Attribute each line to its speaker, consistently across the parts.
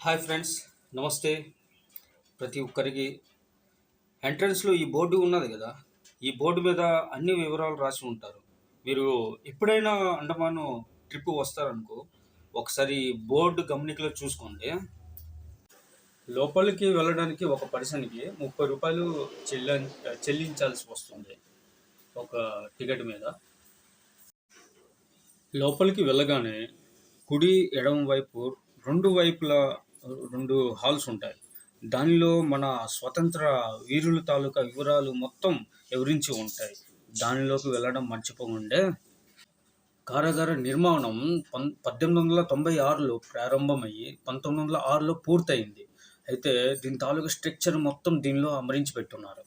Speaker 1: Hi friends నమస్తే. ప్రతి ఒక్కరికి ఎంట్రన్స్లో ఈ బోర్డు ఉన్నది కదా ఈ బోర్డు మీద అన్ని వివరాలు రాసి ఉంటారు. మీరు ఎప్పుడైనా అండమాను ట్రిప్ వస్తారనుకో ఒకసారి బోర్డు గమనికలో చూసుకోండి. లోపలికి వెళ్ళడానికి ఒక పర్సన్కి ముప్పై రూపాయలు చెల్లి చెల్లించాల్సి వస్తుంది ఒక టికెట్ మీద. లోపలికి వెళ్ళగానే కుడి ఎడమ వైపు రెండు వైపులా రెండు హాల్స్ ఉంటాయి. దానిలో మన స్వతంత్ర వీరుల తాలూకా వివరాలు మొత్తం వివరించి ఉంటాయి. దానిలోకి వెళ్ళడం మర్చిపోకుండే. కారాగార నిర్మాణం పం పద్దెనిమిది వందల తొంభై ఆరులో ప్రారంభమయ్యి పంతొమ్మిది వందల ఆరులో పూర్తయింది. అయితే దీని తాలూకా స్ట్రక్చర్ మొత్తం దీనిలో అమరించి పెట్టున్నారు.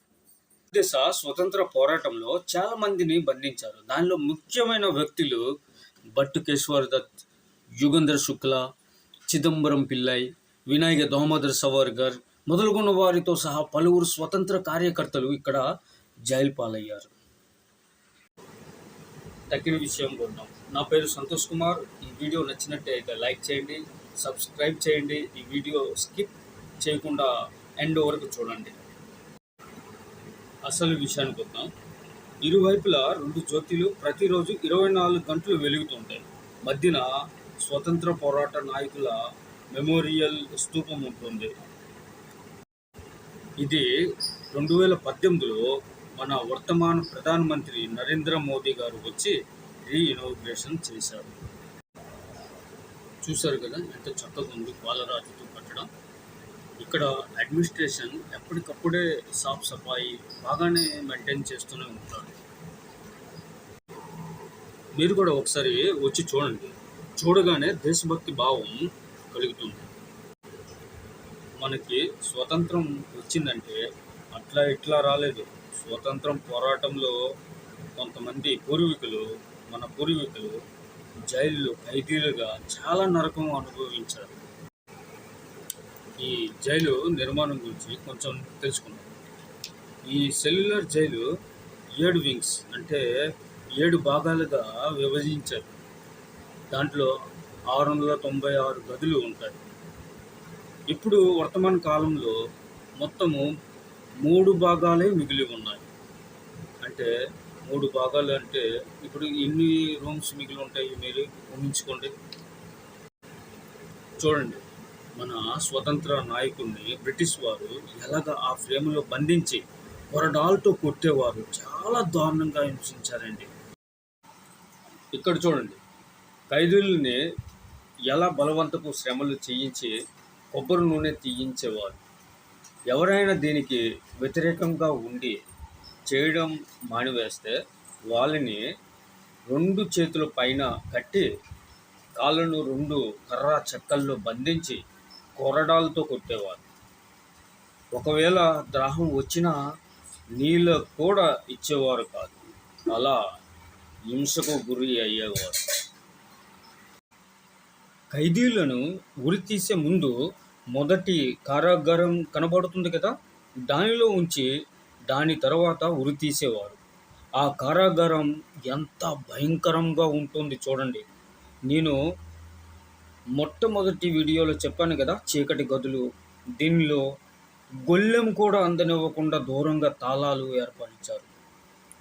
Speaker 1: దేశ స్వతంత్ర పోరాటంలో చాలా మందిని బంధించారు. దానిలో ముఖ్యమైన వ్యక్తులు భట్టు కేశ్వర్ దత్ యుగంధర్ శుక్ల చిదంబరం పిల్లై వినాయక దామోదర్ సవర్కర్ మొదలుగున్న వారితో సహా పలువురు స్వతంత్ర కార్యకర్తలు ఇక్కడ జైలు పాలయ్యారు తగ్గిన విషయం కొన్నాం. నా పేరు సంతోష్ కుమార్. ఈ వీడియో నచ్చినట్టయితే లైక్ చేయండి సబ్స్క్రైబ్ చేయండి. ఈ వీడియో స్కిప్ చేయకుండా ఎండ్ వరకు చూడండి. అసలు విషయానికి వద్దాం. ఇరువైపులా రెండు జ్యోతులు ప్రతిరోజు ఇరవై నాలుగు గంటలు వెలుగుతుంటాయి మధ్యన స్వతంత్ర పోరాట నాయకుల మెమోరియల్ స్తూపం ఉంటుంది. ఇది రెండు వేల పద్దెనిమిదిలో మన వర్తమాన ప్రధానమంత్రి నరేంద్ర మోదీ గారు వచ్చి రీఇనోగ్రేషన్ చేశారు. చూశారు కదా ఎంత చక్కగా ఉంది పాలరాజుతో కట్టడం. ఇక్కడ అడ్మినిస్ట్రేషన్ ఎప్పటికప్పుడే సాఫ్ సఫాయి బాగానే మెయింటైన్ చేస్తూనే ఉంటారు. మీరు కూడా ఒకసారి వచ్చి చూడండి. చూడగానే దేశభక్తి భావం కలుగుతుంది మనకి స్వతంత్రం వచ్చిందంటే అట్లా ఇట్లా రాలేదు. స్వతంత్రం పోరాటంలో కొంతమంది పూర్వీకులు మన పూర్వీకులు జైలు ఖైదీలుగా చాలా నరకం అనుభవించారు. ఈ జైలు నిర్మాణం గురించి కొంచెం తెలుసుకుందాం. ఈ సెల్యులర్ జైలు ఏడు వింగ్స్ అంటే ఏడు భాగాలుగా విభజించారు. దాంట్లో ఆరు వందల తొంభై ఆరు గదులు ఉంటాయి. ఇప్పుడు వర్తమాన కాలంలో మొత్తము మూడు భాగాలే మిగిలి ఉన్నాయి. అంటే మూడు భాగాలు అంటే ఇప్పుడు ఎన్ని రూమ్స్ మిగిలి ఉంటాయి మీరు ఊహించుకోండి. చూడండి మన స్వతంత్ర నాయకుడిని బ్రిటిష్ వారు ఎలాగ ఆ ఫ్రేమ్లో బంధించి కొరడాలతో కొట్టేవారు చాలా దారుణంగా హింసించారండి. ఇక్కడ చూడండి ఖైదీల్ని ఎలా బలవంతపు శ్రమలు చేయించి కొబ్బరి నూనె తీయించేవారు? ఎవరైనా దీనికి వ్యతిరేకంగా ఉండి చేయడం మానివేస్తే వాళ్ళని రెండు చేతుల పైన కట్టి కాళ్ళను రెండు కర్ర చెక్కల్లో బంధించి కొరడాలతో కొట్టేవారు. ఒకవేళ ద్రాహం వచ్చినా నీళ్ళ కూడా ఇచ్చేవారు కాదు. అలా హింసకు గురి అయ్యేవారు. ఖైదీలను ఉరి తీసే ముందు మొదటి కారాగారం కనబడుతుంది కదా? దానిలో ఉంచి దాని తర్వాత ఉరి తీసేవారు. ఆ కారాగారం ఎంత భయంకరంగా ఉంటుంది చూడండి. నేను మొట్టమొదటి వీడియోలో చెప్పాను కదా చీకటి గదులు దీనిలో గొల్లెం కూడా అందనివ్వకుండా దూరంగా తాళాలు ఏర్పరిచారు.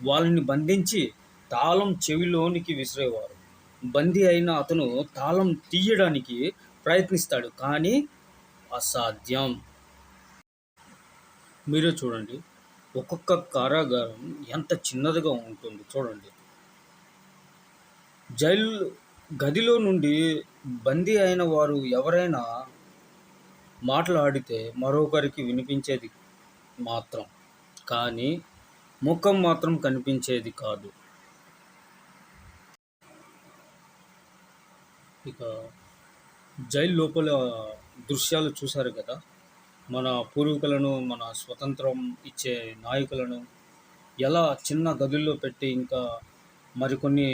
Speaker 1: వాళ్ళని బంధించి తాళం చెవిలోనికి విసిరేవారు. బందీ అయిన అతను తాళం తీయడానికి ప్రయత్నిస్తాడు కానీ అసాధ్యం. మీరే చూడండి ఒక్కొక్క కారాగారం ఎంత చిన్నదిగా ఉంటుంది చూడండి. జైలు గదిలో నుండి బందీ అయిన వారు ఎవరైనా మాట్లాడితే మరొకరికి వినిపించేది మాత్రం కానీ ముఖం మాత్రం కనిపించేది కాదు. ఇక జైలు లోపల దృశ్యాలు చూశారు కదా. మన పూర్వీకులను మన స్వతంత్రం ఇచ్చే నాయకులను ఎలా చిన్న గదుల్లో పెట్టి ఇంకా మరికొన్ని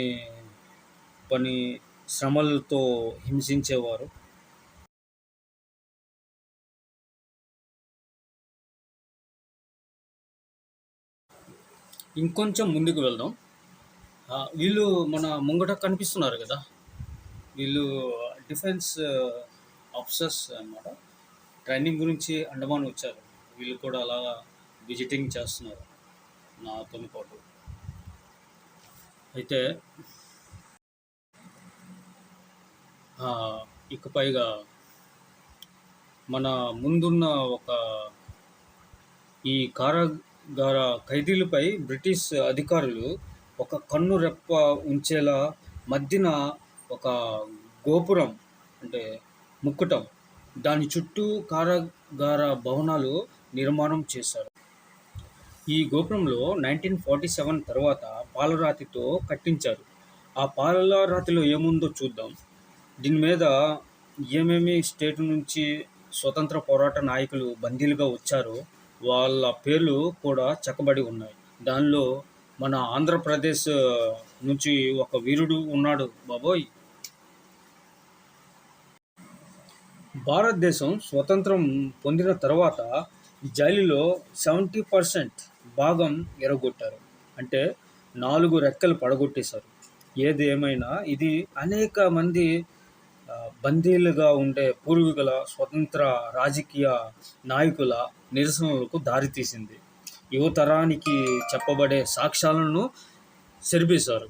Speaker 1: పని శ్రమలతో హింసించేవారు? ఇంకొంచెం ముందుకు వెళ్దాం. వీళ్ళు మన ముంగట కనిపిస్తున్నారు కదా. వీళ్ళు డిఫెన్స్ ఆఫీసర్స్ అన్నమాట. ట్రైనింగ్ గురించి అండమాన్ వచ్చారు. వీళ్ళు కూడా అలా విజిటింగ్ చేస్తున్నారు నాతో పాటు. అయితే ఇకపైగా ఇక పైగా మన ముందున్న ఒక ఈ కారాగార ఖైదీలపై బ్రిటిష్ అధికారులు ఒక కన్ను రెప్ప ఉంచేలా మధ్యన ఒక గోపురం అంటే ముక్కుటం. దాని చుట్టూ కారాగార భవనాలు నిర్మాణం చేశారు. ఈ గోపురంలో నైన్టీన్ ఫార్టీ సెవెన్ తర్వాత పాలరాతితో కట్టించారు. ఆ పాలరాతిలో ఏముందో చూద్దాం. దీని మీద ఏమేమి స్టేట్ నుంచి స్వతంత్ర పోరాట నాయకులు బందీలుగా వచ్చారో వాళ్ళ పేర్లు కూడా చెక్కబడి ఉన్నాయి. దానిలో మన ఆంధ్రప్రదేశ్ నుంచి ఒక వీరుడు ఉన్నాడు బాబోయ్. భారతదేశం స్వతంత్రం పొందిన తర్వాత జైలులో సెవెంటీ పర్సెంట్ భాగం ఎరగొట్టారు. అంటే నాలుగు రెక్కలు పడగొట్టేశారు. ఏది ఏమైనా ఇది అనేక మంది బందీలుగా ఉండే పూర్వీకుల స్వతంత్ర రాజకీయ నాయకుల నిరసనలకు దారితీసింది యువతరానికి చెప్పబడే సాక్ష్యాలను సెరిపేశారు.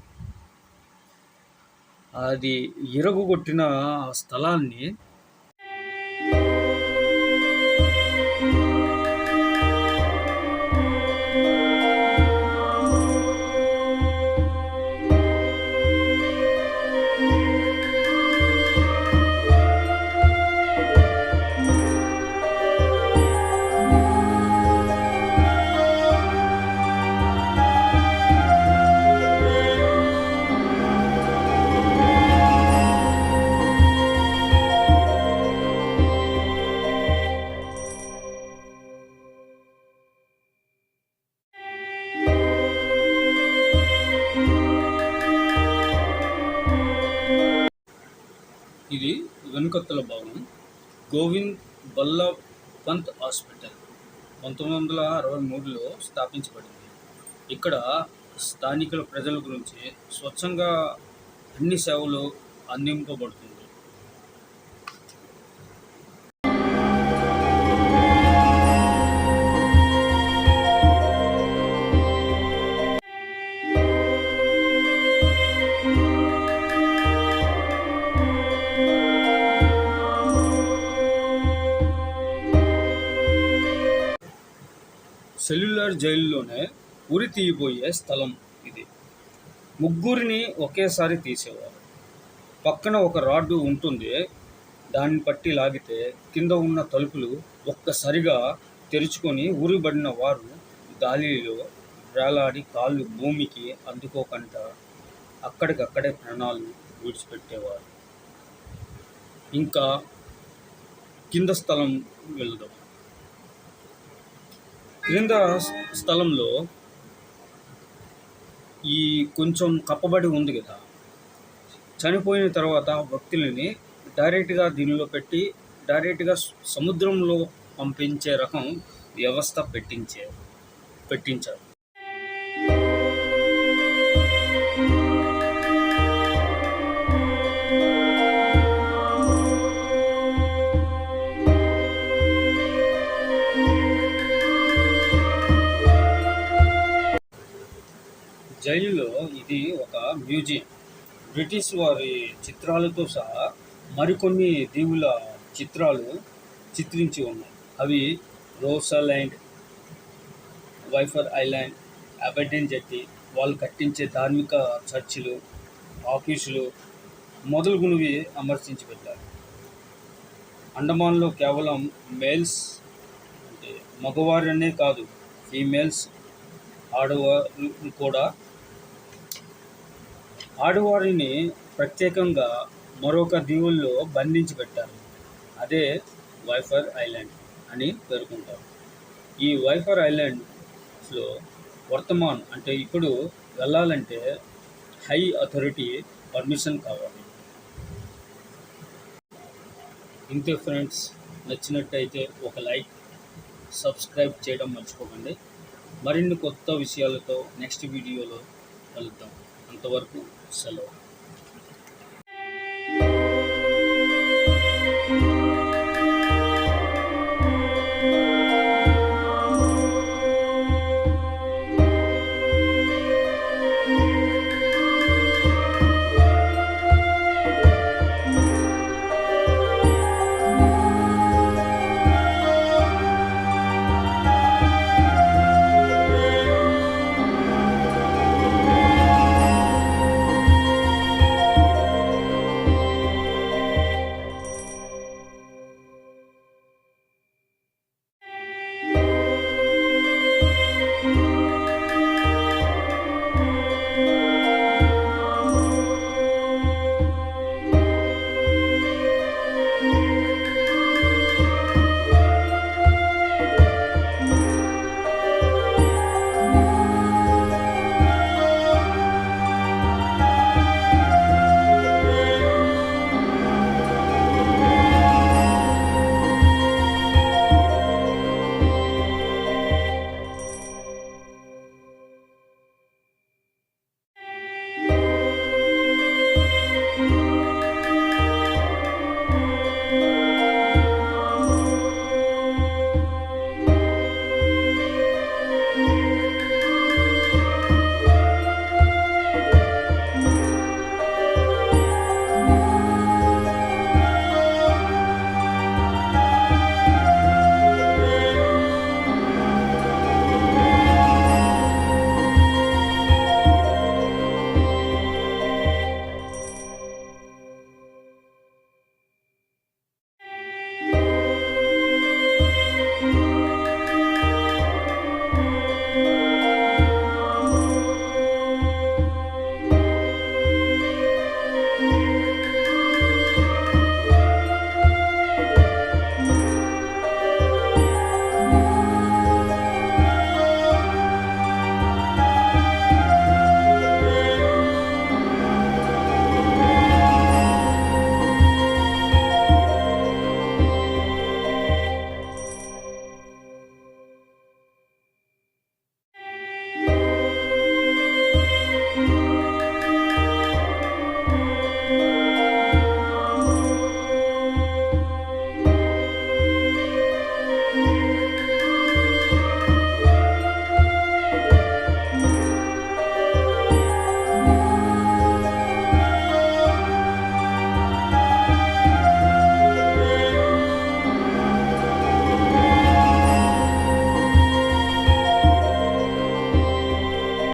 Speaker 1: అది ఇరగొట్టిన స్థలాన్ని గోవింద్ వల్లభ్ పంత్ హాస్పిటల్ పంతొమ్మిది వందల అరవై మూడులో స్థాపించబడింది. ఇక్కడ స్థానికుల ప్రజల గురించి స్వచ్ఛంగా అన్ని సేవలు అందింపబడుతుంది. సెల్యులార్ జైల్లోనే ఉరి తీయబోయే స్థలం ఇది. ముగ్గురిని ఒకేసారి తీసేవారు. పక్కన ఒక రాడ్డు ఉంటుంది. దాన్ని పట్టి లాగితే కింద ఉన్న తలుపులు ఒక్కసారిగా తెరుచుకొని ఊరిబడిన వారు గాలిలో వేలాడి కాళ్ళు భూమికి అందుకోకుండా అక్కడికక్కడే ప్రాణాలు విడిచిపెట్టేవారు. ఇంకా కింద స్థలం వెళ్దాం. క్రింద స్థలంలో ఈ కొంచెం కప్పబడి ఉంది కదా. చనిపోయిన తర్వాత భక్తులని డైరెక్ట్గా దీనిలో పెట్టి డైరెక్ట్గా సముద్రంలో పంపించే రకం వ్యవస్థ పెట్టించే పెట్టించారు. జైలులో ఇది ఒక మ్యూజియం. బ్రిటిష్ వారి చిత్రాలతో సహా మరికొన్ని దీవుల చిత్రాలు చిత్రించి ఉన్నాయి. అవి రోసల్యాండ్ వైఫర్ ఐలాండ్ అబెడెన్ జట్టి వాళ్ళు కట్టించే ధార్మిక చర్చిలు ఆఫీసులు మొదలుగునవి అమర్చించి పెట్టారు. అండమాన్లో కేవలం మేల్స్ అంటే మగవారనే కాదు ఫీమేల్స్ ఆడవారు కూడా ఆడవారిని ప్రత్యేకంగా మరొక దీవుల్లో బంధించి పెట్టారు అదే వైఫర్ ఐలాండ్ అని పేర్కొంటారు. ఈ వైఫర్ ఐలాండ్స్లో వర్తమాన్ అంటే ఇప్పుడు వెళ్ళాలంటే హై అథారిటీ పర్మిషన్ కావాలి. ఇంతే ఫ్రెండ్స్ నచ్చినట్టయితే ఒక లైక్ సబ్స్క్రైబ్ చేయడం మర్చిపోకండి. మరిన్ని కొత్త విషయాలతో నెక్స్ట్ వీడియోలో కలుద్దాం. అంతవరకు సెలవు